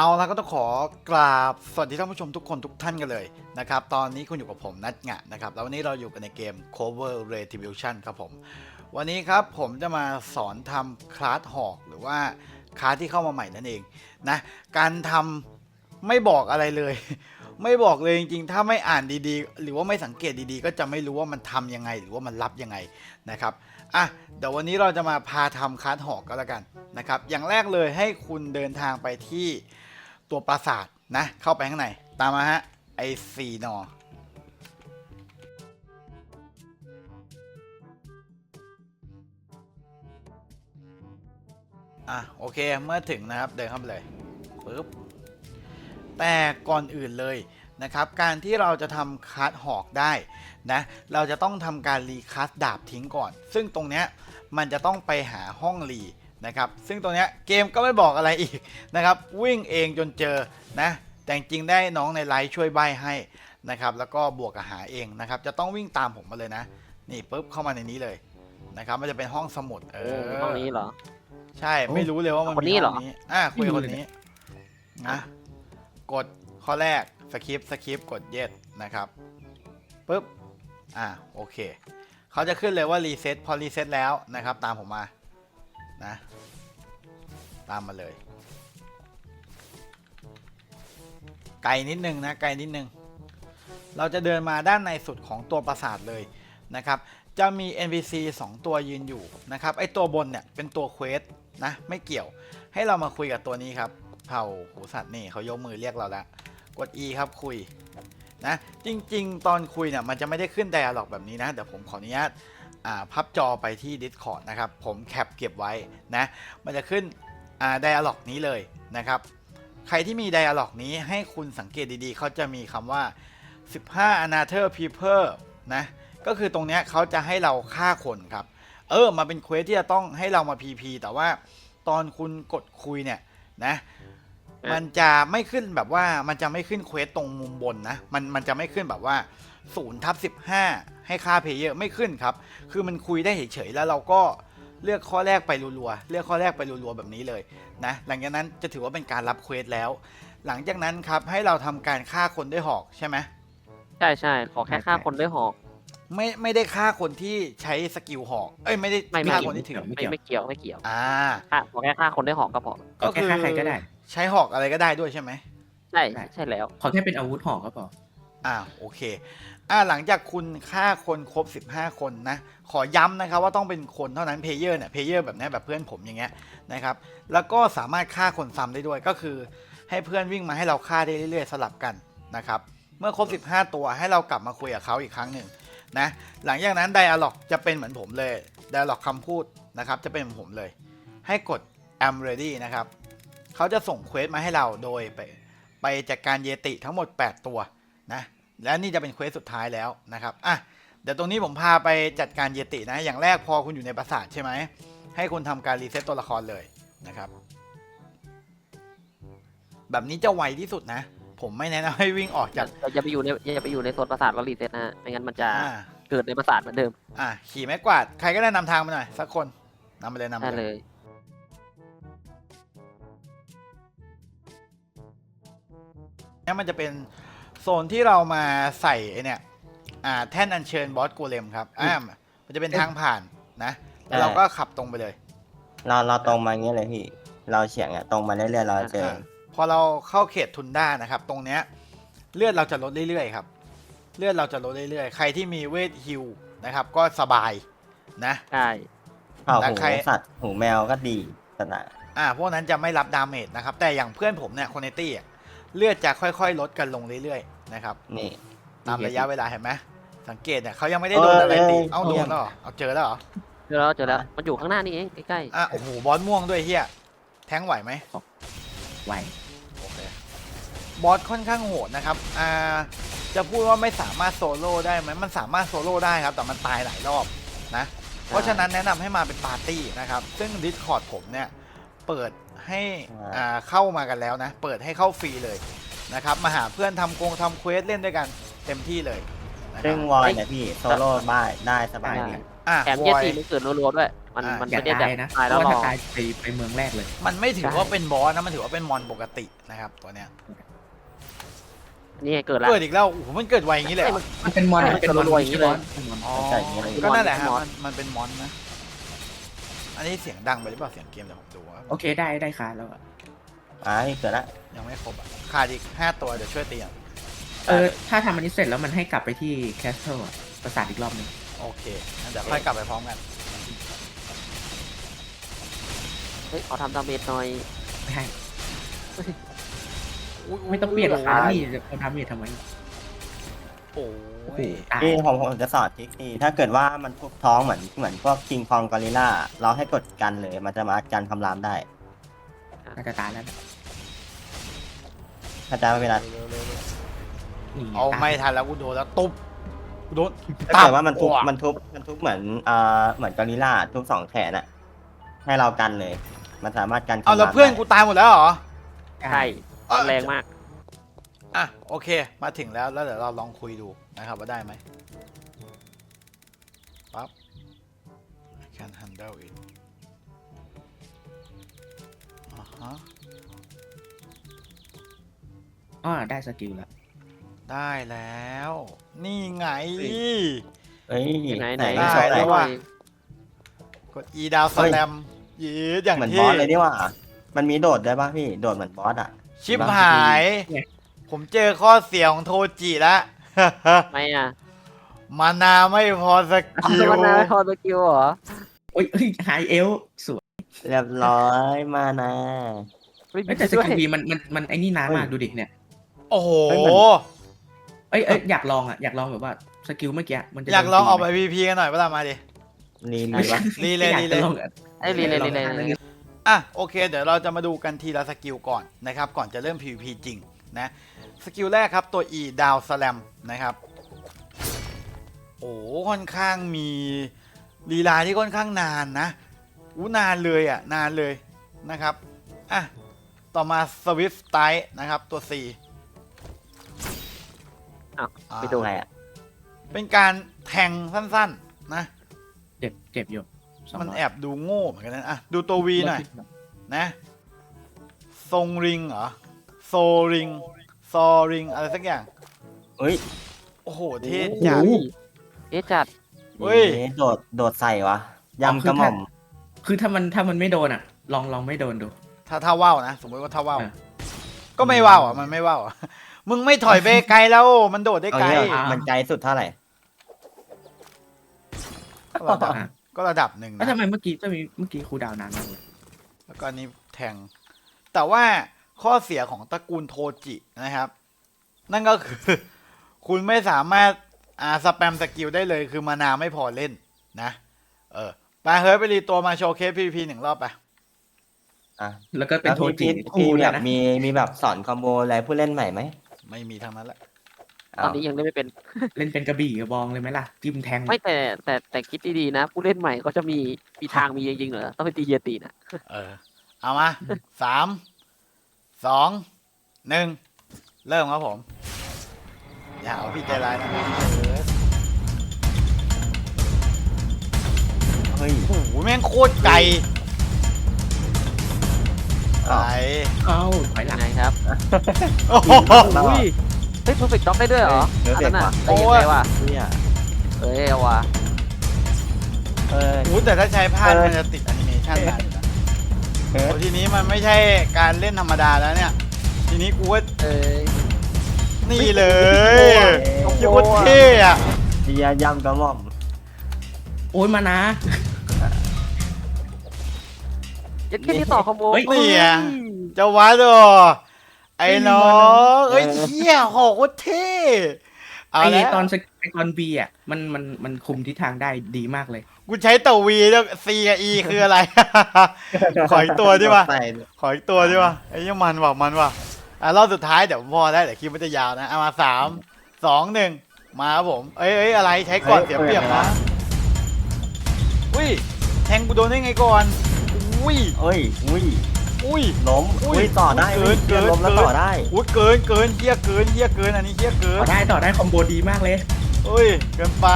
เอาละก็ต้องขอกราบสวัสดีท่านผู้ชมทุกคนทุกท่านกันเลยนะครับ ตอนนี้คุณอยู่กับผมนัทงะนะครับ แล้ววันนี้เราอยู่กันในเกม Cover Retribution ครับผม วันนี้ครับผมจะมาสอนทำคลาสหอกหรือว่าคลาสที่เข้ามาใหม่นั่นเองนะ การทำไม่บอกอะไรเลย ไม่บอกเลยจริงๆ ถ้าไม่อ่านดีๆ หรือว่าไม่สังเกตดีๆ ก็จะไม่รู้ว่ามันทำยังไง หรือว่ามันรับยังไงนะครับอะเดี๋ยววันนี้เราจะมาพาทำคลาสหอกก็แล้วกันนะครับ อย่างแรกเลยให้คุณเดินทางไปที่ ตัวปราสาทนะ เข้าไปข้างใน ตามมาฮะ ไอซีนออะโอเคเมื่อถึงนะครับเดินเข้าไปเลยปึ๊บแต่ก่อนอื่นเลยนะครับ การที่เราจะทำคัสหอกได้นะเราจะต้องทำการรีคัสดาบทิ้งก่อน ซึ่งตรงเนี้ยมันจะต้องไปหาห้องรี นะครับซึ่งตรงเนี้ยเกมก็ไม่บอกอะไรอีกนะครับวิ่งเองจนเจอนะแต่จริงๆได้น้องในไลฟ์ช่วยใบให้นะครับแล้วก็บวกกับหาเองนะครับจะต้องวิ่งตามผมมาเลยนะ นี่ปุ๊บเข้ามาในนี้เลยนะครับมันจะเป็นห้องสมุดเอโอ้อห้องนี้เหรอ ใช่ไม่รู้เลยว่ามันคนมีนี้เหรอห้งนี้อ่าคุยกับคนนี้นะกดข้อแรกสคริปสคริปกดเย็ดนะครับปุ๊บอ่าโอเคเขาจะขึ้นเลยว่ารีเซ็ตพอรีเซ็ตแล้วนะครับ ตามผมมา นะ ตามมาเลย ไกลนิดนึงนะ ไกลนิดนึง เราจะเดินมาด้านในสุดของตัวปราสาทเลยนะครับ จะมี NPC 2 ตัวยืนอยู่นะครับ ไอตัวบนเนี่ยเป็นตัวเควสนะ ไม่เกี่ยว ให้เรามาคุยกับตัวนี้ครับ เผ่าหูสัตว์นี่เขายกมือเรียกเราแล้ว กด E ครับคุยนะ จริง ๆ ตอนคุยเนี่ยมันจะไม่ได้ขึ้นไดอะล็อกแบบนี้นะ เดี๋ยวผมขออนุญาต พับจอไปที่ Discord นะครับ ผมแคปเก็บไว้นะ มันจะขึ้นอ่าไดอะล็อกนี้เลยนะครับ ใครที่มีไดอะล็อกนี้ให้คุณสังเกตดีๆ เขาจะมีคำว่า 15 another people นะ ก็คือตรงเนี้ยเขาจะให้เราฆ่าคนครับ เออ มาเป็นเควสที่จะต้องให้เรามา PP แต่ว่าตอนคุณกดคุยเนี่ยนะเอ๊ะมันจะไม่ขึ้นแบบว่ามันจะไม่ขึ้นเควสตรงมุมบนนะ มันมันจะไม่ขึ้นแบบว่า0ทับ15 ให้ค่าเพลเยอร์ไม่ขึ้นครับ คือมันคุยได้เฉยๆแล้วเราก็เลือกข้อแรกไปรัวๆ เลือกข้อแรกไปรัวๆ แบบนี้เลยนะ หลังจากนั้นจะถือว่าเป็นการรับเควสแล้ว หลังจากนั้นครับให้เราทำการฆ่าคนด้วยหอกใช่ไหมใช่ใช่ขอแค่ฆ่าคนด้วยหอก ไม่ไม่ได้ฆ่าคนที่ใช้สกิลหอก เอ้ยไม่ได้ไม่ไม่ฆ่าคนที่ถือไม่ไม่เกี่ยวไม่เกี่ยวไม่เกี่ยวอ่าฆ่าขอแค่ฆ่าคนด้วยหอกก็พอก็แค่ฆ่าใครก็ได้ใช้หอกอะไรก็ได้ด้วยใช่ไหมใช่ได้ใช่แล้วขอแค่เป็นอาวุธหอกก็พอ อ่าโอเคอ่าหลังจากคุณฆ่าคนครบ 15 คนนะ ขอย้ำนะครับว่าต้องเป็นคนเท่านั้นเพลเยอร์เนี่ยเพลเยอร์แบบนี้แบบเพื่อนผมอย่างเงี้ยนะครับ แล้วก็สามารถฆ่าคนซ้ำได้ด้วยก็คือ ให้เพื่อนวิ่งมาให้เราฆ่าได้เรื่อยๆ สลับกันนะครับ เมื่อครบ 15 ตัวให้เรากลับมาคุยกับเขาอีกครั้งหนึ่งนะ หลังจากนั้นไดอะล็อกจะเป็นเหมือนผมเลยไดอะล็อกคำพูดนะครับ จะเป็นเหมือนผมเลย ให้กด I'm ready นะครับเขาจะส่งเควสมาให้เราโดยไปไปจัดการเยติทั้งหมด 8 ตัว นะและนี่จะเป็นเควสสุดท้ายแล้วนะครับอะเดี๋ยวตรงนี้ผมพาไปจัดการเยตินะ อย่างแรกพอคุณอยู่ในปราสาทใช่ไหม ให้คุณทำการรีเซ็ตตัวละครเลยนะครับ แบบนี้จะไวที่สุดนะ ผมไม่แนะนำให้วิ่งออกจากอย่าอย่าไปอยู่ในอย่าไปอยู่ในโซนปราสาทแล้วรีเซ็ตนะฮะไม่งั้นมันจะอ่าเกิดในปราสาทเหมือนเดิม อะขี่ไม้กวาด ใครก็ได้นำทางมาหน่อยสักคนนำไปเลยนำไปได้เลเลยยเนี่ยมันจะเป็นโซนที่เรามาใส่ไอเนี่ยอ่าแท่นอัญเชิญบอสกูเลมครับอ่ามันจะเป็นทางผ่านนะแล้วเราก็ขับตรงไปเลย เราเราตรงมาอย่างเงี้ยเลยพี่ เราเฉียงอะตรงมาเรื่อยๆเราเจออ่าพอเราเข้าเขตทุนด้านะครับ ตรงเนี้ยเลือดเราจะลดเรื่อยๆครับ เลือดเราจะลดเรื่อยๆ ใครที่มีเวทฮิลนะครับ ก็สบายนะใช่เผาแล้วหูใครสัตว์หูแมวก็ดีสนะอ่าพวกนั้นจะไม่รับดาเมจนะครับ แต่อย่างเพื่อนผมเนี่ยคนในตี้อะเลือดจะค่อยๆ ลดกันลงเรื่อยๆ นะครับ นี่ ตามระยะเวลาเห็นไหมสังเกตเนี่ยเขายังไม่ได้โดนอะไรตีเออเอ้าโดนแล้วเหรอเอาเจอแล้วเหรอเจอแล้วเจอแล้วมันอยู่ข้างหน้านี่เองใกล้อะโอ้โหบอสม่วงด้วยเฮียแทงไหวไหมไวโอเคบอสค่อนข้างโหดนะครับอ่าจะพูดว่าไม่สามารถโซโล่ได้ไหมมันสามารถโซโล่ได้ครับ แต่มันตายหลายรอบนะ เพราะฉะนั้นแนะนำให้มาเป็นปาร์ตี้นะครับ ซึ่ง Discord ผมเนี่ย เปิดให้อ่าเข้ามากันแล้วนะ เปิดให้เข้าฟรีเลย นะครับมาหาเพื่อนทำกงทำเควสเล่นด้วยกันเต็มที่เลยนะคซึ่รังบวอยเนี่ยพี่โซโล่บ้ายได้สบายดี อะๆแถมวเยอย สีมันเกิดรัวๆด้วยมมันอ่ามัมันอย่าไม่ได้ตายแบบนะตายเพแล้วราะว่ารอ ถ้าตายไปไปเมืองแรกเลย มันไม่ถือใช่ว่าเป็นบอสนะมันถือว่าเป็นมอนปกตินะครับตัวเนี้ยนี่ไงเกิดแล้วเกิดอีกแล้วโอ้โหมันเกิดไวอย่างนี้เลยเหรอมันเป็นมอนใช่มันเป็นมอนมันจะรวยอย่างนี้เลยเป็นมอนอ๋อใช่อย่างนี้เลย ก็นั่นแหละฮะมอนมันมันเป็นมอนนะ อันนี้เสียงดังไปหรือเปล่าเสียงเกมเดี๋ยวผมดูว่า โอเคได้ได้ค่ะแล้วอะ อ่าเกิดละยังไม่ครบอะขาดอีกห้าตัวเดี๋ยวช่วยตีอะเออ ถ้าทำอันนี้เสร็จแล้วมันให้กลับไปที่แคสเทิลอะปราสาทอีกรอบหนึงโอเคงั้นเดี๋ยวค่อยกลับไปพร้อมกัน เฮ้ยขอทำดาเมจหน่อย ไม่ให้อุ๊ยไม่ต้องเปลี่ยนโอ้ขาโหนี่จะทำนี่ทำไมโอ้โอ้โหยตายพี่ผมผมจะสอนทริคที่ถ้าเกิดว่ามันทุบท้องเหมือนเหมือนพวกคิงคองกอริล่าเราให้กดกันเลย มันจะมากันคำรามได้ น่าจะตายแล้วนะถ้าจะไม่เป็นไรนี่เอาตยไม่ทันแล้วกูโดนแล้วตุ๊บกูโดนถ้าเกิดว่ามันทุบตับมันทุบมันทุบเหมือนอ่าเหมือนกอริล่าทุบสองแขนอะให้เรากันเลย มันสามารถกันคำเอาแล้วรามเพื่อนได้กูตายหมดแล้วเหรอ ใช่เอ้ย แรงมาก อะโอเค มาถึงแล้วแล้วเดี๋ยวเราลองคุยดูนะครับว่าได้ไหมปั๊บ I can handle it อ่าฮะอ๋อได้สกิลแล้ว ได้แล้ว นี่ไงเอ้ยไหนไหไหนนได้โชว์หแล้น่อวยว่ะหน่อยกด E ดาวสเฮ้ยแลมยีดอย่างเหมือนบที่อสเลยนี่หว่า มันมีโดดได้ป่ะพี่ โดดเหมือนบอสอะชิบหายผมเจอข้อเสียของโทจิแล้วไม่อะมานาไม่พอสเอากิล มันนะพอสกิลเหรอ โอ้ยเฮ้ยไฮเอลสวย เรียบร้อยมานะไม่เอ้ยแต่สด้วยกิลบีมันมันมันไอ้นี่นานมากดูดิเนี่ยโอ้โหเฮ้ยมันเอ้ยเอ้ยอยากลองอะอยากลองแบบว่าสกิลเมื่อกี้มันจะอยากลองออกโดไปนตีพีกันหน่อยเวลามาดิรีไหมรีวะรีเลยอยากรีเลยจะลองอะไอ้รีเลยรีเลยลองรีทำเลยอะโอเค เดี๋ยวเราจะมาดูกันทีละสกิลก่อนนะครับ ก่อนจะเริ่ม PVP จริงนะสกิลแรกครับตัว E ดาวสแลมนะครับ โอ้ค่อนข้างมีลีลาที่ค่อนข้างนานนะ อู้นานเลยอะนานเลยนะครับอะต่อมาสวิฟไตนะครับตัว C อ้าวอ่าไม่โดนอะไรอะเป็นการแทงสั้นๆ นะ เจ็บเจ็บอยู่สงมันร้ยแอบดูโง่เหมือนกันนะอะดูตัว V หน่อย นะทรงริงเหรอโซริงซอริง อะไรสักอย่าง เอ้ยโอ้โห เท่จัดโอ้โหเอ๊ะจัดเฮ้ยเอ๊ะโดดโดดใส่วะยำกระหม่อม คือถ้ามันถ้ามันไม่โดนอะ ลองลองไม่โดนดู ถ้าถ้าว่าวนะสมมติว่าถ้าว่าวอะ ก็ไม่ว่าวอะมันไม่ว่าวอะ มึงไม่ถอยไปไกลแล้วมันโดดได้เอาไกลเนี่ยอะมันไกลสุดเท่าไหร่ ก็ระดับอะก็ระดับหนึ่งแล้วนะทำไมเมื่อกี้จะมีเมื่อกี้ครูดาวนานมากเลยแล้วก็อันนี้แทง แต่ว่าข้อเสียของตระกูลโทจินะครับ นั่นก็คือ คุณไม่สามารถอ่าสแปมสกิลได้เลย คือมานาไม่พอเล่นนะ เออ ไปเฮ้ยไปรีตัวมาโชว์เคสพีพีหนึ่งรอบไปอะแล้วก็เป็นแล้วโทพี่จิพี่คู่พี่เลแบยบนะมีมีแบบสอนคอมโบอะไรผู้เล่นใหม่ไหมไม่มีทั้งนั้นแหละตอนนี้ยังเล่นไม่เป็นเล่นเป็นกระบี่กระบองเลยไหมล่ะ จิ้มแทงไม่แต่แต่แต่คิดดีๆนะ ผู้เล่นใหม่ก็จะมีมีทางมีจริงๆเหรอต้องไปตีเฮียตีนะเออ เอามาสามสองหนึ่งเริ่มครับผม อย่าเอาพี่ใจร้ายนะเออ เฮ้ยโอ้โหแม่งโคตรไกลไกอ้าวลเอ้าถอยหลัยังงไงครับโอ้โห อุ้ยเฮ้ยเพอร์เฟกต์ด็อกได้ด้วยเหรอเฮ้ยอันนั้นน่ะโอ้ได้ยยังไงวะเนี่ยเอ้ยเอาว่ะเออ โอ้โหแต่ถ้าใช้พลาดเออมันจะติดแอนิเมชันนานอยู่นะเฮ้ยโอ้ทีนี้มันไม่ใช่การเล่นธรรมดาแล้วเนี่ย ทีนี้กูว่าเอ้ย นี่เลยโคตรเท่อะเบียร์ยำกระหม่อม โอ้ยมานะ ยังแค่นี้ต่อคอมโบเฮ้ย นี่อะจะวัดอะไอ้น้องเอ้ยเหี้ยโหโคตรเท่เอาไอแล้วตอนสกไอตอนบีอะมันมันมันคุมทิศทางได้ดีมากเลย กูใช้ตัววีแล้ว C กับ E คืออะไร ขออีกตัวดิวะใส่ขออีกตัวดิวะไอ้ยังมันว่ะมันว่ะอะรอบสุดท้ายเดี๋ยวพอได้เดี๋ยวคลิปมันจะยาวนะเอามาสามสองหนึ่งมาครับผม เอ้ยเอ้ยอะไรใช้ก่อนเสียเปรียบนะอุ้ย แทงกูโดนได้ไงก่อน อุ้ย เอ้ย อุ้ย อุ้ย ล้ม อุ้ยอุ้ยต่อได้เกิเว้ยนเกียร์เกินล้มแล้วเกินต่อได้อุ้ยเกินเกินเฮี้ยเกินเฮี้ยเกินอันนี้เฮี้ยเกิต่นอได้ต่อได้คอมโบดีมากเลยอุ้ย เกินไป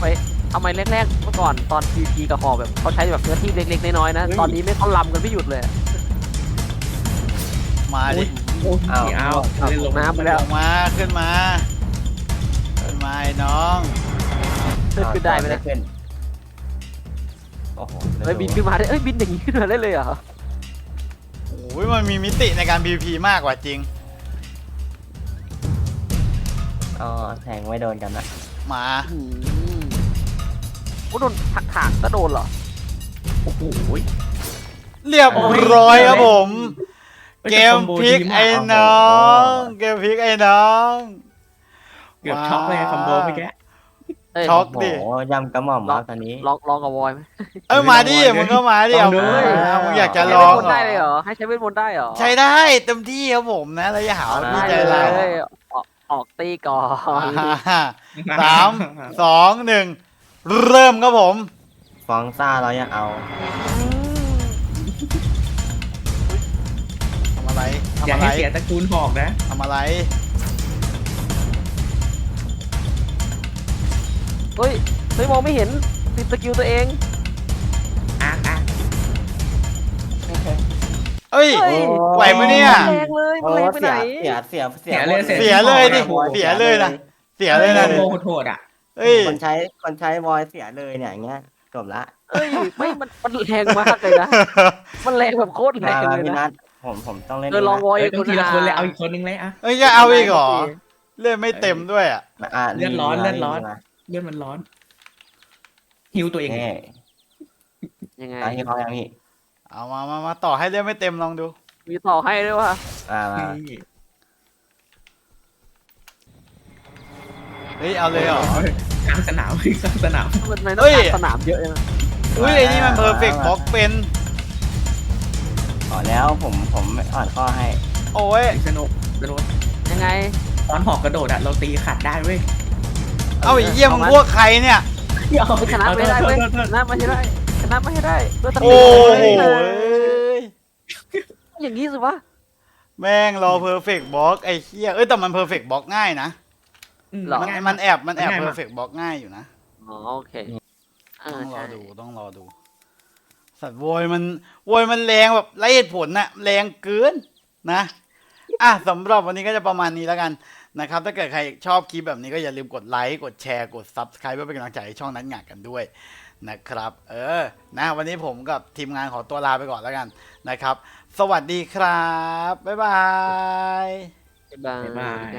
ไปทำไมแรกๆเมื่อก่อนตอน PVP กับหอแบบเขาใช้แบบเนื้อที่เล็กๆน้อยๆนะตอนนี้ไม่เขาลำกันไม่หยุดเลยอะมาดิ โอ้ยอ้าว เอาเอาเล่นลงน้ำไปแล้วลงมาขึ้นมาขึ้นมาไอ้น้อง ขึ้นได้ไหมไม่นะขึ้น โอ้โหเฮ้ยบินขึ้นมาได้เอ้ยบินอย่างนี้ขึ้นมาได้เลยเหรอโอ้ยมันมีมิติในการ PVP มากกว่าจริง อ๋อแทงไม่โดนกันนะมา อืมโอ้โดนถักถากก็โดนเหรอโอ้โห เรียบร้อยครับผมฮ้ยเกแต่มคอโบพลิกดีมาไอ้น้อง เกมพลิกไอ้น้อง เกือบช็อกเลยคอมโบเมื่อกี้ เอ้ยช็อกโอ้โหยำกระหม่อมแล้วตอนนี้ ลองลองกับวอยไหมเอ้ยมาดิมึงก็มาดิเอาลองดูเว้ยเอามึงอยากจะใช้ลเวอทงมนต์ได้เลยเหรอ ให้ใช้เวทมนต์ได้เหรอใช้ได้เต็มที่ครับผมนะแล้วอย่าหาว่าพี่ใจได้ร้ายเลยออกออกตีก่อน อ่าสามสองหนึ่งเริ่มครับผม ฟองซ่าเรายังเอา ทำอะไรอย่าทำอะไรให้เสียตระกูลหอกนะ ทำอะไร เฮ้ยเฮ้ยมองไม่เห็นติดสกิลตัวเองอาร์คอาร์คเอ้ยเฮ้ยไหวไหมเนี่ย แรงเลยมันแรงไปไหนเสียเสียเสียเสียเลยเสียเลยดิโอ้โหเสียเลยนะเสียเลยนะคอมโบโหดๆอะเอ้ยคนใช้คนใช้บอยเสียเลยเนี่ยอย่างเงี้ยจบละเอ้ยไม่มันมันแรงมากเลยนะมันแรงแบบโคตรแรมางเลยพี่นะนัทผมผมต้องเล่นเออลองวอยเอ้ยต้องทีละคนเลยเอาอีกคนนึงเลยอะ เอ้ยจะเอาอีกเหรอเลือดไม่เต็มด้วยอะอะเลือดร้อนมาเลือดร้อนมา เลือดมันร้อนฮิวตัวเองเอ้ยยังไงเอาที่เขายังพี่เอามามามาต่อให้เลือดไม่เต็มลองดู มีต่อให้ด้วยว่ะมามานี่เฮ้ยเอาเลยเหรอ กลางสนามกลางสนามมันในเฮ้ต้องยการสนามเยอะเลยนะอุ้ยไอ้นี่มันเพอร์เฟกต์บล็อกเป็นขอแล้วผมผมไม่อ่อนข้อให้โอ้ยสนุกสนุกยังไง ตอนหอกกระโดดอะเราตีขัดได้เว้ย เอาไอ้เยี่ยมงพวกใครเนี่ยไม่ชนะไม่ได้เว้ยชนะไม่ได้ชนะไม่ได้ด้วยตะโอ้ปีโหอย่างนี้สิวะแม่งรอเพอร์เฟกต์บล็อกไอ้เหี้ยเอ้ยแต่มันเพอร์เฟกต์บล็อกง่ายนะอืมมันง่ายมันแอบมันแอบง่ายเพมากอร์เฟกต์บล็อกง่ายอยู่นะ อ๋อโอเคอ่าต้องรอใช่ดูต้องรอดู สัตว์โวยมันโวยมันแรงแบบไร้เหตุผลน่ะแรงเกินนะ อะสำหรับวันนี้ก็จะประมาณนี้แล้วกัน นะครับ ถ้าเกิดใครชอบคลิปแบบนี้ก็อย่าลืมกดไลค์กดแชร์กด Subscribe เพื่อเป็นกำลังใจให้ช่องนั้นงานกันด้วยนะครับ เออ นะวันนี้ผมกับทีมงานขอตัวลาไปก่อนแล้วกันนะครับ สวัสดีครับ บ๊ายบาย บ๊ายบายบ๊ายบาย